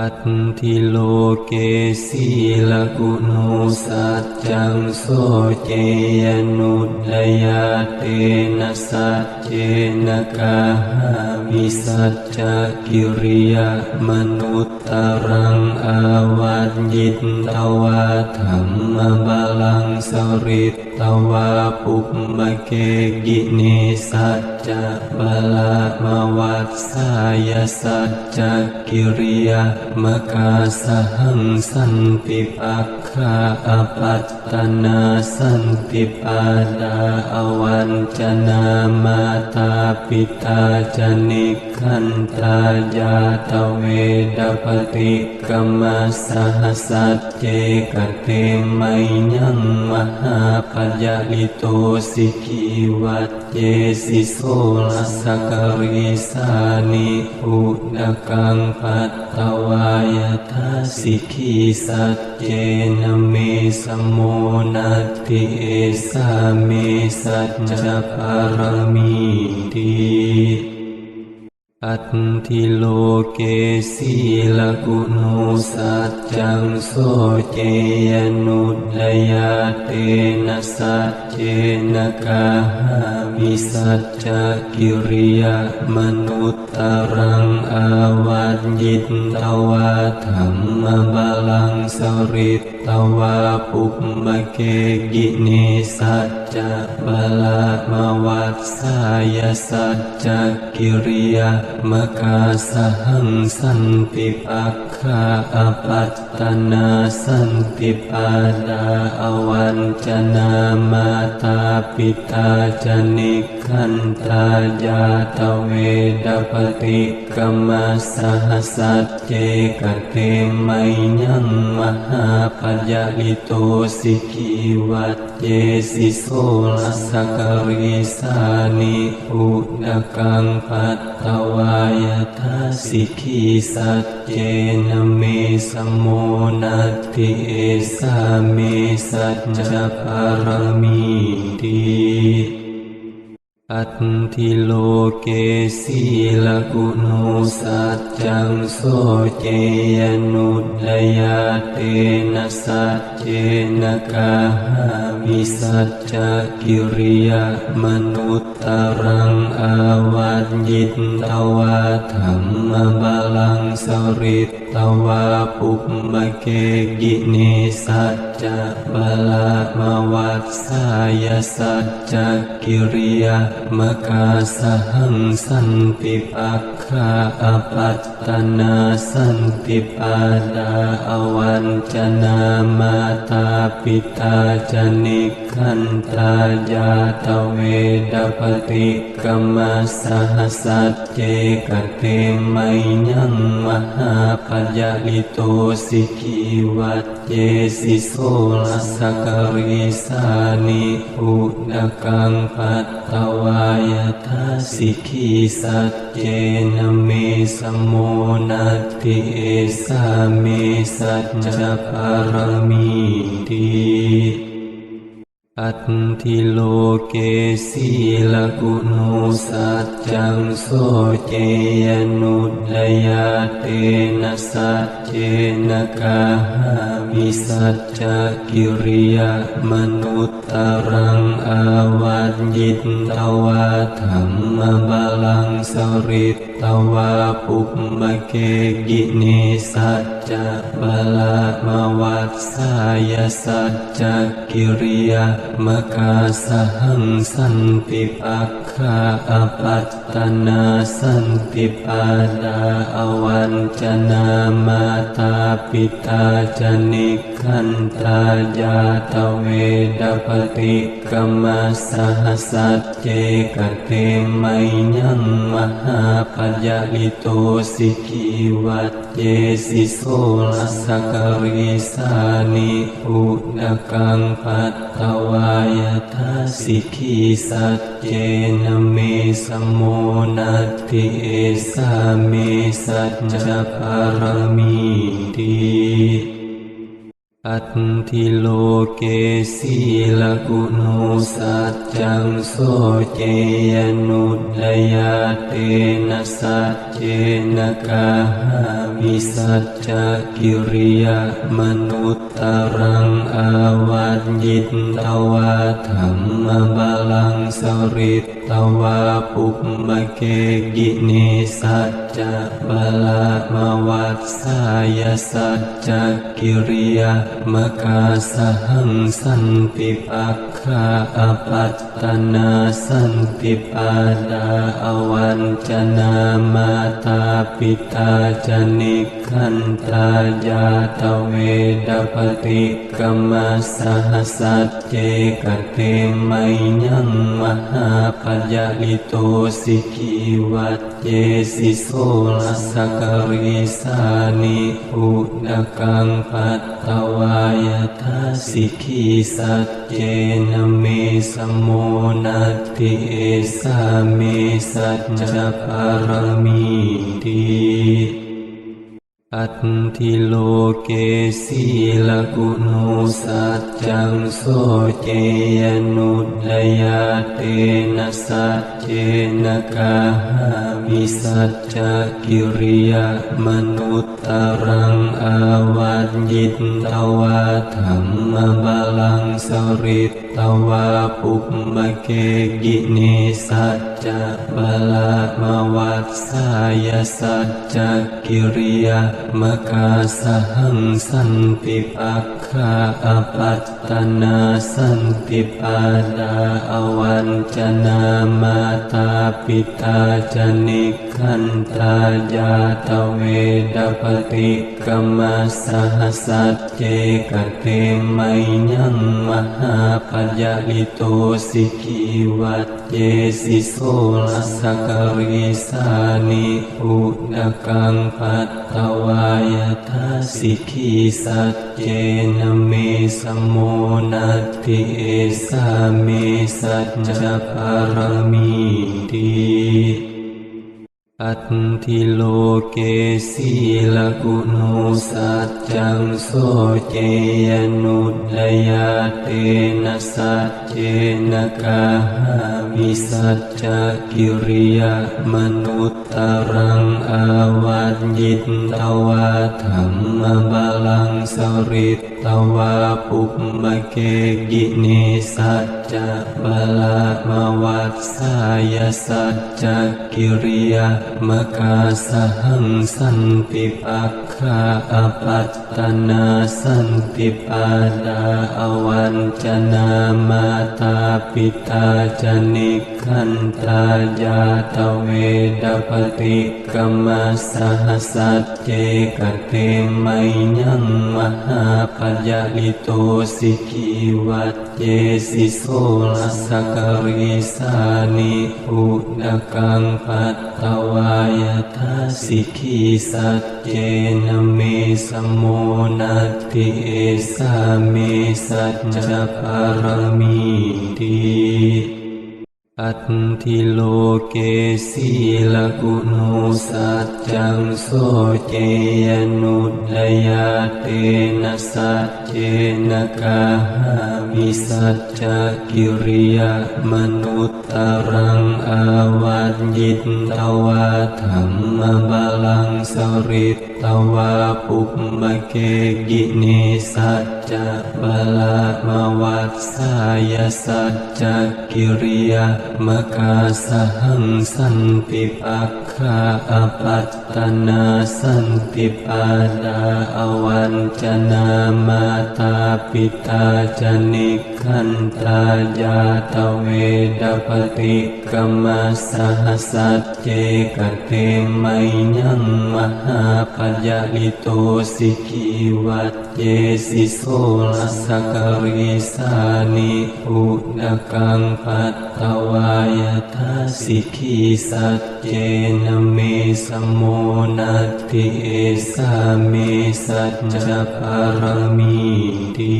อัตถิโลเกสีลกุโนสัจจังโสเจยนุดยาเตนะสัจ เจนะกาหามิสัจจกิริยมนุตตรังอาวัตยิตตวาธรรมบาลังสริตตวาปุปมะเกกิเนสัจจะบาลามวัตสายสัจจกิริยมกาสหังสันติปัก ขะอปัตตนาสันติปาดาอวันจนามาตาปิตาจนิคันตายาตเวดปฏิกรรมสหสัจเจกเตไมยังมหาปยาลิโตสิกีวัตเยสิโสลสกริสานิอุดกังปัตตวายทัสสิกีสัจเจนเมสมโมนัตติเอสาเมสัจจปารมีติ อัตถิโลเกสีลกุโนสัจจังโสเจยนุดยาเตนะสัจเจนะกาหามิสัจจกิริยมนุตตรังอาวัตยิตตวาธรรมบาลังสริตตวาปุปมะเกกิเนสัจจะบาลามวัตสายสัจจกิริยมกาสหังสันติปักขะอปัตตนาสันติปาดาอวันจนามาตาปิตาจนิคันตายาตเวดปฏิกรรมสหสัจเจกเตไมยังมหาปยาลิโตสิกีวัต เยสิโสลสกริสานิอุดกังปัตตวายทัสสิกีสัจเจนเมสมโมนัตติเอสาเมสัจจปารมีติ อัตถิโลเกสีลกุโนสัจจังโสเจยนุดยาเตนะสัจเจนะกาหามิสัจจกิริยมนุตตรังอาวัตยิตตวาธรรมบาลังสริตตวาปุปมะเกกิเนสัจจะบาลามวัตสายสัจจกิริยมกาสหังสันติปักขะอปัตตนาสันติปาดาอวันจนามาตาปิตาจนิคันตายาตเวดปฏิกรรมสหสัจเจกเตไมยังมหาปยาลิโตสิกีวัตเยสิโสลสกริสานิอุดกังปัตตวายทัสสิกีสัจเจนะเมสโมนัตติเอสาเมสัจจปารมีติ อัตถิโลเกสีลกุโนสัจจังโสเจยนุดยาเตนะสัจเจนะกาหามิสัจจกิริยมนุตตรังอาวัตยิตตวาธรรมบาลังสริตตวาปุปมเกกิเนสัจจะบาลามวัตสายสัจจกิริยามกาสหังสันติปักขะอปัตตนาสันติปาดาอวันจนามาตาปิตาจนิคันตายาตเวดปฏิกรรมสหสัจเจกเตไมยังมหาปยาลิโตสิกีวัตเยสิโสลสกริสานิอุดกังปัตตวายทัสสิกีสัจเจนะเมสโมนัตติเอสาเมสัจจปารมีติ อัตถิโลเกสีลกุโนสัจจังโสเจยนุดยาเตนะสัจเจนะกาหามิสัจจกิริยมนุตตรังอาวัจยิตตวาธรรมบาลังสริตตวาปุปมะเกกิเนสัจจะบาลามวัตสายสัจจกิริยมกาสหังสันติปักขะอปัตตนาสันติปาดาอวันจนามาตาปิตาจนิคันตายาตเวดปฏิกรรมสหสัจเจกเตไมยังมหาปยาลิโตสิกีวัต เยสิโสลสกริสานิอุดกังปัตตวายทัสสิกีสัจเจนะเมสมโมนัตติเอสาเมสัจจปารมีติ อัตถิโลเกสีลกุโนสัจจังโสเจยนุดยาเตนะสัจเจนะกาหามิสัจจกิริยมนุตตรังอาวัจ ยิตตวาธรรมบาลังสริตตวาปุปมะเกกิเนสัจจะบาลามวัตสายสัจจกิริยมกาสหังสันติปักขะอปัตตนาสันติปาดาอวันจนามาตาปิตาจนิคันตายาตเวดปฏิกรรมสหสัจเจกเตไมยังมหาปยาลิโตสิกีวัตเยสิโสลสกริสานิอุดกังปัตตวายทัสิกีสัจเจนเมสโมนัตติเอสาเมสัจจปารมีติ อัตถิโลเกสีลกุโนสัจจังโสเจยนุดยาเตนะสัจเจนะกาหามิสัจจกิริยมนุตตรังอาวัจยิตตวาธรรมบาลังสริตตวาปุปมะเกกิเนสัจจะบาลามวัตสายสัจจกิริยมกาสหังสันติปักขะอปัตตนาสันติปาดาอวันจนามาตาปิตาจนิคันตายาตเวดปฏิกรรมสหสัจเจกเตไมยังมหาปยาลิโตสิกีวัตเยสิโสลสกริสานิอุดกังปัตตวายทัสสิกีสัจเจนเมสมโมนัตติเอสาเมสัจจปารมีติ อัตถิโลเกสีลกุโนสัจจังโสเจยนุดยาเตนะสัจเจนะกาหามิสัจจกิริยมนุตตรังอาวัจยิตตวาธรรมบาลังสริตตวาปุปมะเกกิเนสัจจะบาลามวัตสายสัจจกิริยมกาสหังสันติปักขะอปัตตนาสันติปาดาอวันจนามาตาปิตาจนิคันตายาตเวดปฏิกรรมสหสัจเจกเตไมยังมหาปยาลิโตสิกีวัตเยสิโสลสกริสานิอุดกังปัตตวายทัสสิกีสัจเจนเมสมโมนัตติเอสาเมสัจจปารมีติ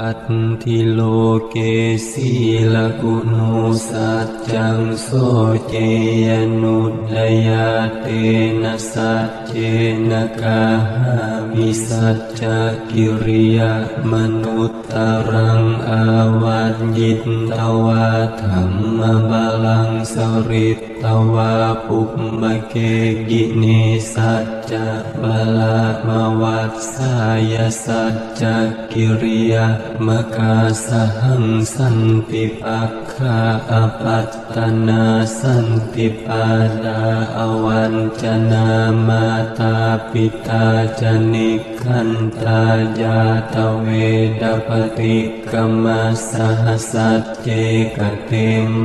อัตติโลเกสีลกุโนสัจ จังโสเจยนุดยาเตนะสัจเจนะกาหามิสัจจกิริยมนุตตรังอาวัจยิตตวาธรรมบาลังสริตตวาปุปมะเกกิเนสัจจะบาลามวัตสายสัจจกิริยมกาสหังสันติปักขาอปัตตนาสันติปาดาอวันจนามาตาปิตาจนิคันตายาตเวดปฏิกรรมสหสัจเจกเตไม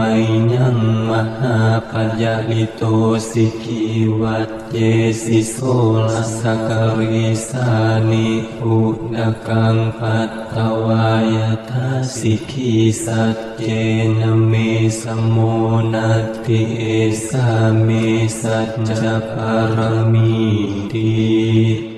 ยังมหาปัญญาลิโตสิกีวัตเยสิโสลสกริสานิอุดกังปัตตวายทัสิกีสัจเจนเมสมโมนัตติเอสาเมสัจจปารมีติ